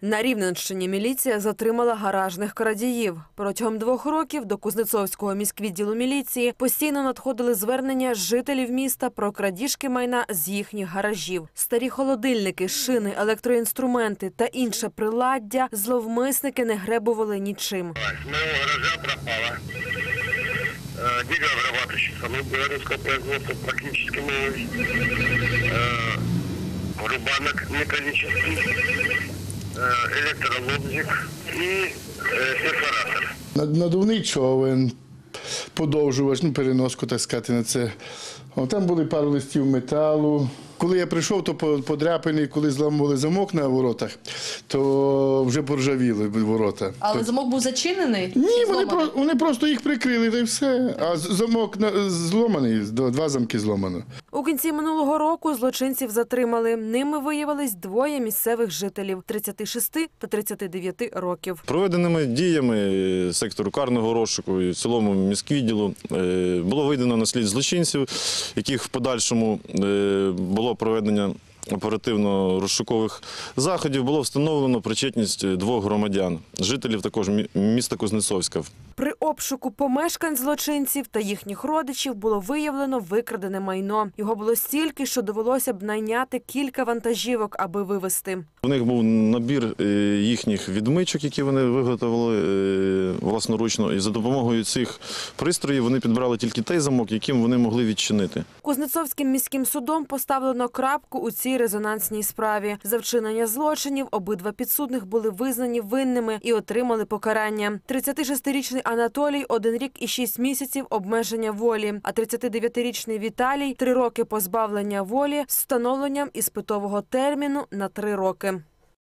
На Рівненщині міліція затримала гаражних крадіїв. Протягом двох років до Кузнецовського міськвідділу міліції постійно надходили звернення жителів міста про крадіжки майна з їхніх гаражів. Старі холодильники, шини, електроінструменти та інше приладдя зловмисники не гребували нічим. С моего гаража пропала э, деревообрабатывающая, ну, белорусского производства практически новый, э, рубанок металлический, э, электролобзик и э, перфоратор. Над- Надувний човен, подовжувач, ну, переноску, так сказати, на це. О, там були пару листів металу. Коли я прийшов, то по- подряпаний, коли зламували замок на воротах, то вже поржавіли ворота. Але То- замок був зачинений? Ні, Чи вони, зломаний? про, вони просто їх прикрили, та й все. А з- замок на- зломаний, до- два замки зломано. У кінці минулого року злочинців затримали. Ними виявились двоє місцевих жителів 36 та 39 років. Проведеними діями сектору карного розшуку і в цілому міськвідділу е, було вийдено на слід злочинців, яких в подальшому е, було проведення оперативно-розшукових заходів. Було встановлено причетність двох громадян, жителів також міста Кузнецовська. Обшуку помешкань злочинців та їхніх родичів було виявлено викрадене майно. Його було стільки, що довелося б найняти кілька вантажівок, аби вивезти. У них був набір е, їхніх відмичок, які вони виготовили е, власноручно. І за допомогою цих пристроїв вони підбирали тільки той замок, яким вони могли відчинити. Кузнецовським міським судом поставлено крапку у цій резонансній справі. За вчинення злочинів обидва підсудних були визнані винними і отримали покарання. 36-річний Анатолій – один рік і шість місяців обмеження волі, а 39-річний Віталій – три роки позбавлення волі з встановленням іспитового терміну на три роки.